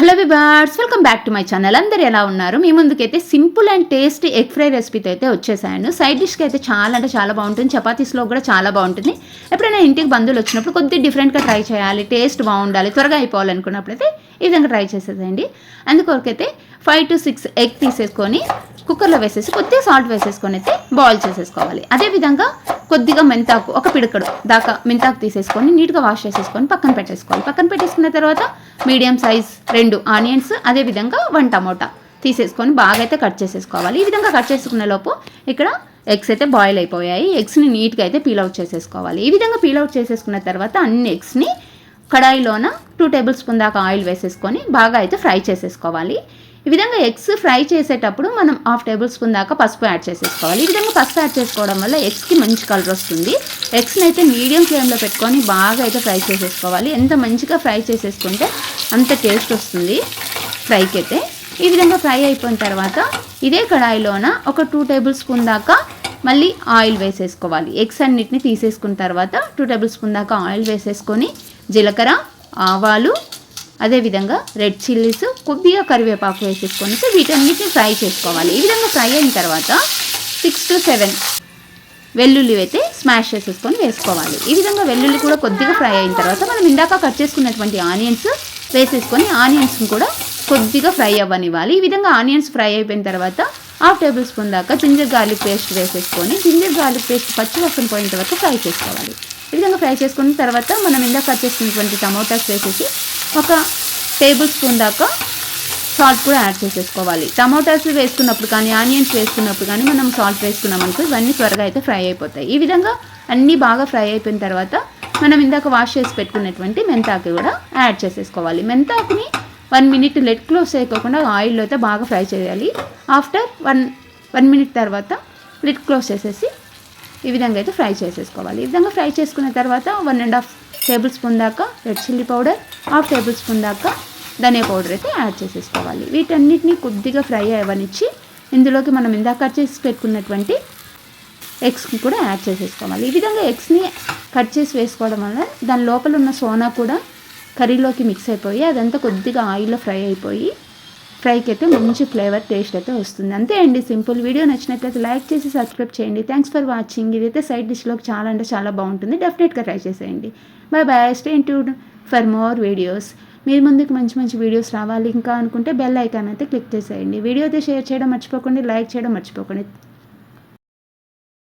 Hello viewers welcome back to my channel అందరు ఎలా ఉన్నారు? మీ ముందుకైతే simple and tasty egg fry రెసిపీతో అయితే వచ్చేసాను. సైడ్ డిష్కి అయితే చాలా అంటే చాలా బాగుంటుంది. చపాతీస్లో కూడా చాలా బాగుంటుంది. ఎప్పుడైనా ఇంటికి బంధువులు వచ్చినప్పుడు కొద్దిగా డిఫరెంట్గా ట్రై చేయాలి. టేస్ట్ బాగుండాలి. త్వరగా అయిపోవాలనుకున్నప్పుడైతే ఈ విధంగా ట్రై చేసేదండి అందుకొరకైతే ఫైవ్ టు సిక్స్ ఎగ్ తీసేసుకొని కుక్కర్లో వేసేసి కొద్దిగా సాల్ట్ వేసేసుకొని అయితే బాయిల్ చేసేసుకోవాలి. అదేవిధంగా కొద్దిగా మెంతాకు ఒక పిడకడు దాకా మెంతాకు తీసేసుకొని నీట్గా వాష్ చేసేసుకొని పక్కన పెట్టేసుకోవాలి. పక్కన పెట్టేసుకున్న తర్వాత మీడియం సైజ్ రెండు ఆనియన్స్ అదేవిధంగా వన్ టమోటా తీసేసుకొని బాగా అయితే కట్ చేసేసుకోవాలి. ఈ విధంగా కట్ చేసుకునే లోపు ఇక్కడ ఎగ్స్ అయితే బాయిల్ అయిపోయాయి. ఎగ్స్ని నీట్గా అయితే పీల్ అవుట్ చేసేసుకోవాలి. ఈ విధంగా పీల్ అవుట్ చేసేసుకున్న తర్వాత అన్ని ఎగ్స్ని కడాయిలోన టూ టేబుల్ స్పూన్ దాకా ఆయిల్ వేసేసుకొని బాగా అయితే ఫ్రై చేసేసుకోవాలి. ఈ విధంగా ఎగ్స్ ఫ్రై చేసేటప్పుడు మనం హాఫ్ టేబుల్ స్పూన్ దాకా పసుపు యాడ్ చేసేసుకోవాలి. ఈ విధంగా పసుపు యాడ్ చేసుకోవడం వల్ల ఎగ్స్కి మంచి కలర్ వస్తుంది. ఎగ్స్ని అయితే మీడియం ఫ్లేమ్లో పెట్టుకొని బాగా అయితే ఫ్రై చేసేసుకోవాలి. ఎంత మంచిగా ఫ్రై చేసేసుకుంటే అంత టేస్ట్ వస్తుంది ఫ్రైకి అయితే. ఈ విధంగా ఫ్రై అయిపోయిన తర్వాత ఇదే కడాయిలోన ఒక టూ టేబుల్ స్పూన్ దాకా మళ్ళీ ఆయిల్ వేసేసుకోవాలి. ఎగ్స్ అన్నిటిని తీసేసుకున్న తర్వాత టూ టేబుల్ స్పూన్ దాకా ఆయిల్ వేసేసుకొని జీలకర్ర ఆవాలు అదేవిధంగా రెడ్ చిల్లీస్ కొద్దిగా కరివేపాకు వేసేసుకొని వీటన్నిటిని ఫ్రై చేసుకోవాలి. ఈ విధంగా ఫ్రై అయిన తర్వాత సిక్స్ టు సెవెన్ వెల్లుల్లి అయితే స్మాష్ చేసేసుకొని వేసుకోవాలి. ఈ విధంగా వెల్లుల్లి కూడా కొద్దిగా ఫ్రై అయిన తర్వాత మనం ఇందాక కట్ చేసుకున్నటువంటి ఆనియన్స్ వేసేసుకొని ఆనియన్స్ని కూడా కొద్దిగా ఫ్రై అవ్వనివ్వాలి. ఈ విధంగా ఆనియన్స్ ఫ్రై అయిపోయిన తర్వాత హాఫ్ టేబుల్ స్పూన్ దాకా జింజర్ గార్లిక్ పేస్ట్ వేసేసుకొని జింజర్ గార్లిక్ పేస్ట్ పచ్చి వసం పోయిన తర్వాత ఫ్రై చేసుకోవాలి. ఈ విధంగా ఫ్రై చేసుకున్న తర్వాత మనం ఇందాక కట్ చేసుకున్నటువంటి టమోటాస్ వేసేసి ఒక టేబుల్ స్పూన్ దాకా సాల్ట్ కూడా యాడ్ చేసేసుకోవాలి. టమాటాస్ వేసుకున్నప్పుడు కానీ ఆనియన్స్ వేసుకున్నప్పుడు కానీ మనం సాల్ట్ వేసుకున్నాం అనుకో ఇవన్నీ త్వరగా అయితే ఫ్రై అయిపోతాయి. ఈ విధంగా అన్నీ బాగా ఫ్రై అయిపోయిన తర్వాత మనం ఇందాక వాష్ చేసి పెట్టుకున్నటువంటి మెంతాకు కూడా యాడ్ చేసేసుకోవాలి. మెంతాకుని వన్ మినిట్ లెట్ క్లోజ్ చేయకోకుండా ఆయిల్లో అయితే బాగా ఫ్రై చేయాలి. ఆఫ్టర్ వన్ వన్ మినిట్ తర్వాత లిట్ క్లోజ్ చేసేసి ఈ విధంగా అయితే ఫ్రై చేసేసుకోవాలి. ఈ విధంగా ఫ్రై చేసుకున్న తర్వాత one and half tablespoon దాకా red chilli powder half tablespoon దాకా ధనియా పౌడర్ అయితే యాడ్ చేసేసుకోవాలి. వీటన్నిటిని కొద్దిగా ఫ్రై అవ్వనిచ్చి ఇందులోకి మనం ఇందాక కట్ చేసి పెట్టుకున్నటువంటి ఎగ్స్ని కూడా యాడ్ చేసేసుకోవాలి. ఈ విధంగా ఎగ్స్ని కట్ చేసి వేసుకోవడం వల్ల దాని లోపల ఉన్న సోనా కూడా కర్రీలోకి మిక్స్ అయిపోయి అదంతా కొద్దిగా ఆయిల్లో ఫ్రై అయిపోయి ఫ్రైకి అయితే మంచి ఫ్లేవర్ టేస్ట్ అయితే వస్తుంది. అంతే అండి సింపుల్ వీడియో నచ్చినట్లయితే లైక్ చేసి సబ్స్క్రైబ్ చేయండి. థ్యాంక్స్ ఫర్ వాచింగ్ ఇదైతే సైడ్ డిష్లోకి చాలా అంటే చాలా బాగుంటుంది. డెఫినెట్గా ట్రై చేసేయండి. బై బై స్టే ట్యూడ్ ఫర్ మోర్ వీడియోస్ మీరు ముందుకు మంచి మంచి వీడియోస్ రావాలి ఇంకా అనుకుంటే బెల్ ఐకాన్ అయితే క్లిక్ చేసేయండి. వీడియో అయితే షేర్ చేయడం మర్చిపోకండి లైక్ చేయడం మర్చిపోకండి.